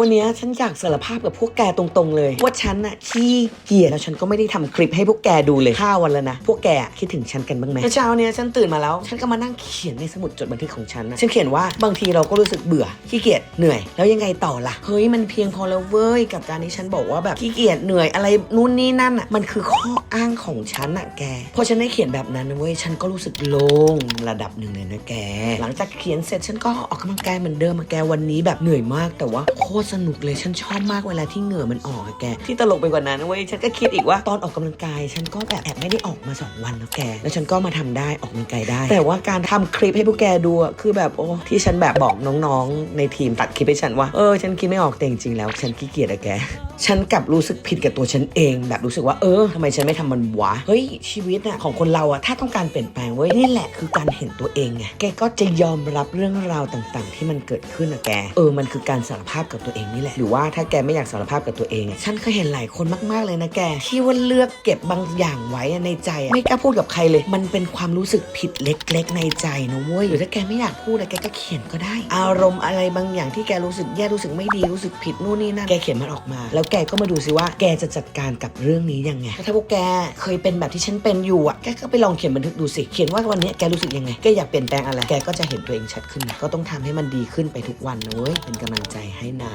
วันนี้ฉันอยากสารภาพกับพวกแกตรงๆเลย ว่าฉันอะขี้เกียจแล้วฉันก็ไม่ได้ทำคลิปให้พวกแกดูเลยห้าวันแล้วนะ พวกแกอะคิดถึงฉันกันบ้างไหมเมื่อเช้าเนี้ยฉันตื่นมาแล้ว ฉันก็มานั่งเขียนในสมุดจดบันทึกของฉันนะฉันเขียนว่าบางทีเราก็รู้สึกเบื่อขี้เกียจเหนื่อย แล้วยังไงต่อล่ะเฮ้ยมันเพียงพอแล้วเว้ยกับการที่ฉันบอกว่าแบบขี้เกียจเหนื่อยอะไรนู่นนี่นั่นอะมันคือข้ออ้างของฉันอะแกพอฉันได้เขียนแบบนั้นนะเว้ยฉันก็รู้สึกโล่งระดับหนึ่งเลยนะแก หลังจากเขียนเสร็จฉันก็ออกกำลังกายเหมือนเดิมอะแกวันนี้แบบเหนื่อยมากแต่ว่าโคตรสนุกเลยฉันชอบมากเวลาที่เหงื่อมันออกอะแก ที่ตลกไปกว่านั้นเว้ยฉันก็คิดอีกว่าตอนออกกำลังกาย ฉันก็แบบแอบไม่ได้ออกมา 2 วันแล้วแก แล้วฉันก็มาทำได้ออกกำลังกายได้ แต่ว่าการทำคลิปให้พวกแกดูคือแบบโอ้ที่ฉันแบบบอกน้องๆ ในทีมตัดคลิปให้ฉันว่าเออฉันคิดไม่ออกแต่จริงๆแล้ว ฉันขี้เกียจอะแกฉันกลับรู้สึกผิดกับตัวฉันเอง แบบรู้สึกว่าเออทำไมฉันไม่ทำมันวะ เฮ้ย ชีวิตอะของคนเราอะถ้าต้องการเปลี่ยนแปลงเว้ยนี่แหละคือการเห็นตัวเองไงแกก็จะยอมรับเรื่องราวต่างๆ ที่มันเกิดขึ้นอะแก เออมันคือการสารภาพกับตัวเองนี่แหละหรือว่าถ้าแกไม่อยากสารภาพกับตัวเองฉันเคยเห็นหลายคนมากๆเลยนะแกที่ว่าเลือกเก็บบางอย่างไว้ในใจอะไม่กล้าพูดกับใครเลย มันเป็นความรู้สึกผิดเล็ก ๆ ในใจนะเว้ยหรือถ้าแกไม่อยากพูดอะแกก็เขียนก็ได้ อารมณ์อะไรบางอย่างที่แกรู้สึกแย่รู้สึกไม่ดีรู้สึกผิดนู่นนี่นั่นแกเขียนมันออกมาแล้วแกก็มาดูซิว่าแกจะจัดการกับเรื่องนี้ยังไงถ้าพวกแกเคยเป็นแบบที่ฉันเป็นอยู่อะแกก็ไปลองเขียนบันทึกดูสิ เขียนว่าวันนี้แกรู้สึกยังไง แกอยากเปลี่ยนแปลงอะไร แกก็จะเห็นตัวเองชัดขึ้น ก็ต้องทำให้มันดีขึ้นไปทุกวันนะเว้ย เป็นกำลังใจให้นะ